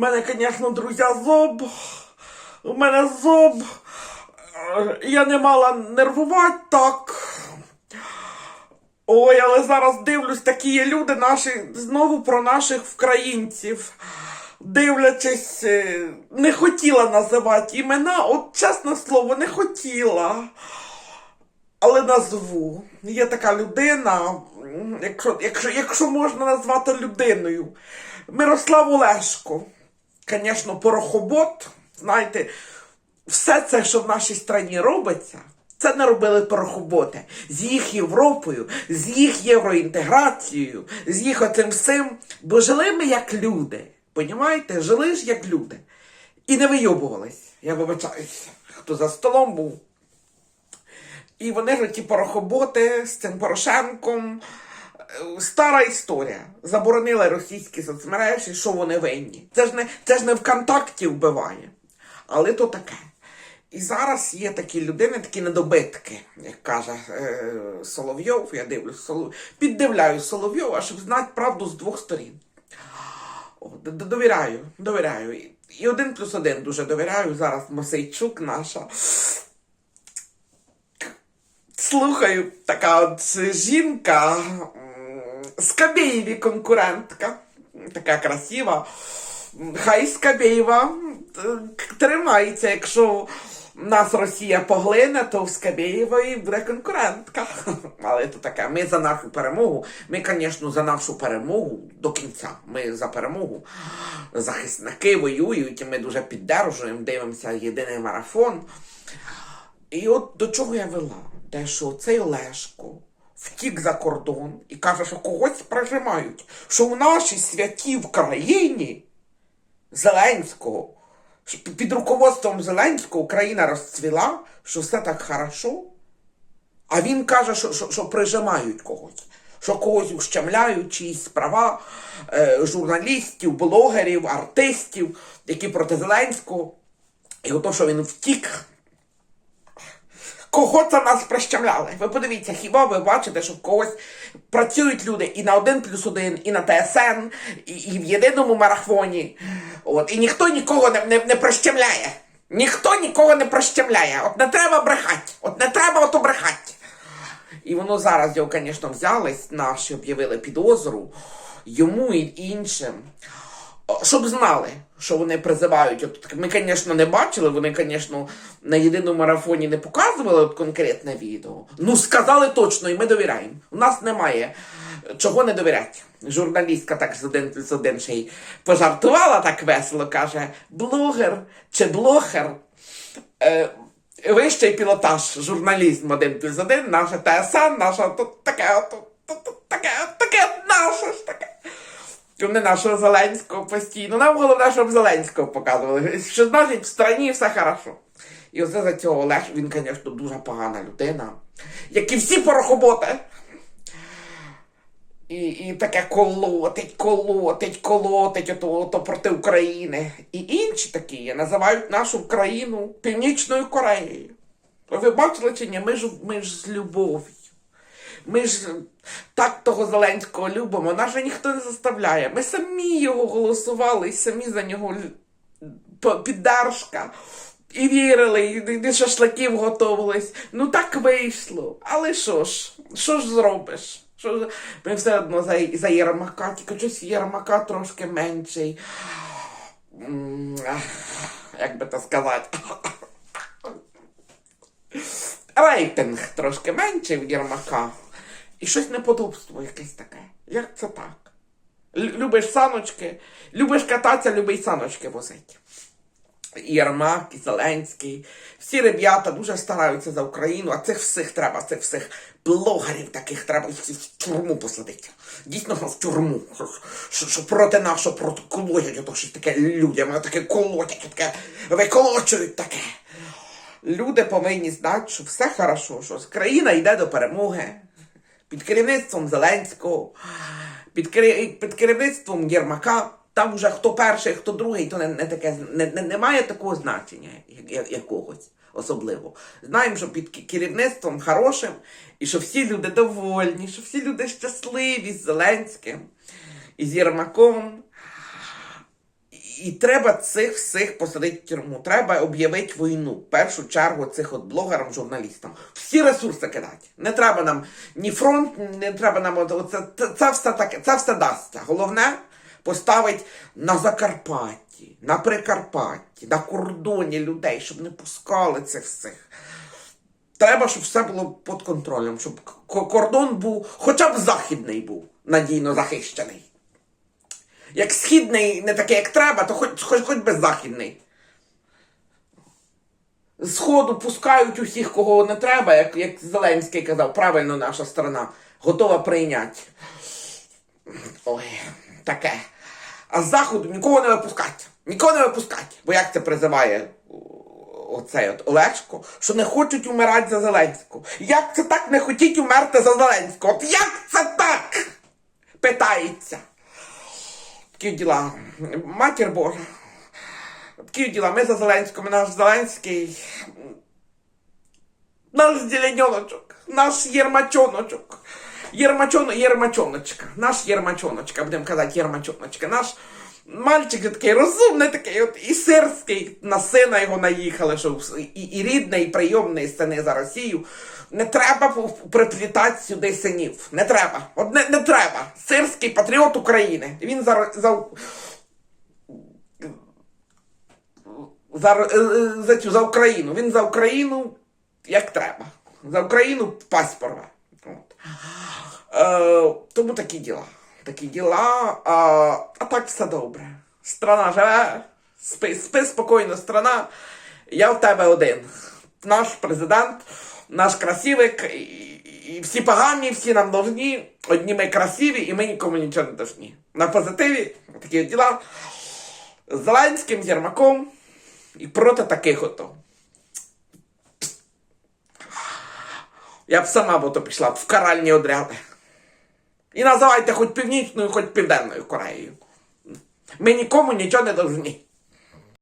У мене, звісно, друзі, зоб. У мене зоб. Я не мала нервувати так. Ой, але зараз дивлюсь, такі є люди наші, знову про наших українців. Дивлячись, е, не хотіла називати імена, от чесне слово, не хотіла. Але назву. Є така людина, якщо, якщо, якщо можна назвати людиною. Мирослав Олешко. Звісно, порохобот. Знаєте, все це, що в нашій країні робиться, це не робили порохоботи. З їх Європою, з їх євроінтеграцією, з їх оцим всім. Бо жили ми як люди. Понімаєте? Жили ж як люди. І не вийобувались. Я вибачаюся, хто за столом був. І вони ж ті порохоботи з цим Порошенком. Стара історія. Заборонили російські соцмережі, що вони винні. Це ж не, це ж не ВКонтакті вбиває. Але то таке. І зараз є такі людини, такі недобитки, як каже е, Соловйов, я дивлюсь, Солов... піддивляю Соловйова, щоб знати правду з двох сторін. Довіряю, довіряю. І один плюс один дуже довіряю. Зараз Мосейчук наша. Слухаю, така от жінка, Скабєєві конкурентка, така красива. Хай Скабєєва тримається, якщо нас Росія поглине, то в Скабєєвої буде конкурентка. Але то таке, ми за нашу перемогу. Ми, звісно, за нашу перемогу до кінця. Ми за перемогу. Захисники воюють, і ми дуже піддержуємо, дивимося єдиний марафон. І от до чого я вела? Те, що цей Олешко втік за кордон і каже, що когось прижимають, що в нашій святій в країні Зеленського, під руководством Зеленського Україна розцвіла, що все так хорошо. А він каже, що, що, що прижимають когось, що когось ущемляють, чиїсь права е, журналістів, блогерів, артистів, які проти Зеленського. І ото, що він втік, Кого це нас прищемляли? Ви подивіться, хіба ви бачите, що в когось працюють люди і на один плюс один, і на ТСН, і, і в єдиному марафоні. От, і ніхто нікого не, не, не прищемляє. Ніхто нікого не прищемляє. От не треба брехати. От не треба ото брехати. І воно зараз його, звісно, взялись, наші об'явили підозру йому і іншим. Щоб знали, що вони призивають. От, ми, звісно, не бачили, вони, звісно, на єдиному марафоні не показували от конкретне відео. Ну, сказали точно, і ми довіряємо. У нас немає чого не довіряти. Журналістка так з один плюс один ще й пожартувала так весело, каже: блогер чи блогер. Е, вищий пілотаж, журналізм один плюс один, наша ТСН, наша тут таке, тут, тут, тут таке, таке, наше таке. Нашого Зеленського постійно. Нам головне, щоб Зеленського показували. Що значить в страні все хорошо. І оце за цього Олег, він, звісно, дуже погана людина. Як і всі порохоботи. І, і таке колотить, колотить, колотить ото, ото проти України. І інші такі називають нашу країну Північною Кореєю. Ви бачили чи ні? Ми ж, ми ж з любов'ю. Ми ж так того Зеленського любимо, нас же ніхто не заставляє. Ми самі його голосували і самі за нього піддержка. І вірили, і, і шашликів готувались. Ну так вийшло. Але що ж, що ж зробиш? Що ж? Ми все одно за, за Єрмака, тільки щось Єрмака трошки менший. Як би то сказати? рейтинг трошки менший в Єрмака. І щось неподобство якесь таке. Як це так? Любиш саночки, любиш кататися, любий саночки возить. І Єрмак, і Зеленський. Всі ребята дуже стараються за Україну, а цих всіх треба, цих всіх блогерів таких треба в тюрму посадити. Дійсно, в тюрму. Що, що проти нас, що проти колотять, ото щось таке людям, таке колотять, таке виколочують таке. Люди повинні знати, що все хорошо, що країна йде до перемоги під керівництвом Зеленського, під, під керівництвом Єрмака. Там вже хто перший, хто другий, то не, не таке не, не, не має такого значення як, якогось особливо. Знаємо, що під керівництвом хорошим, і що всі люди довольні, що всі люди щасливі з Зеленським і з Єрмаком. І треба цих всіх посадити в тюрму. Треба об'явити війну. В першу чергу цих от блогерам, журналістам. Всі ресурси кидати. Не треба нам ні фронт, не треба нам оце, це, це все таке, це все дасться. Головне поставити на Закарпатті, на Прикарпатті, на кордоні людей, щоб не пускали цих всіх. Треба, щоб все було під контролем, щоб кордон був, хоча б західний був надійно захищений. Як східний не такий, як треба, то хоч, хоч, хоч би західний. З пускають усіх, кого не треба, як, як Зеленський казав, правильно наша сторона готова прийняти. Ой, таке. А з заходу нікого не випускати. Нікого не випускати. Бо як це призиває оцей от Олешко, що не хочуть умирати за Зеленського. Як це так не хотіть умерти за Зеленського? От як це так? Питається. Такі діла. Матір Божа. Такі діла. Ми за Зеленського, наш Зеленський. Наш зеленьоночок, наш єрмачоночок. Єрмачон, єрмачоночка. Наш єрмачоночка, будемо казати, єрмачоночка. Наш мальчик такий розумний, такий от і сирський, на сина його наїхали, що і, і рідний, і прийомний сини за Росію. Не треба приплітати сюди синів. Не треба. От не, не треба. Сирський патріот України. Він за, за, за, е, е, за, цю, за Україну. Він за Україну як треба. За Україну. От. Е, тому такі діла. Такі діла. А, а так все добре. Страна живе, спи, спи спокійно, страна. Я в тебе один. Наш президент, наш красивик, і, і всі погані, всі нам должні. Одні ми красиві, і ми нікому нічого не должні. На позитиві такі діла. З Зеленським, Єрмаком і проти таких ото. Я б сама б то пішла б в каральні отряди. І називайте хоч Північною, хоч Південною Кореєю. Ми нікому нічого не должні.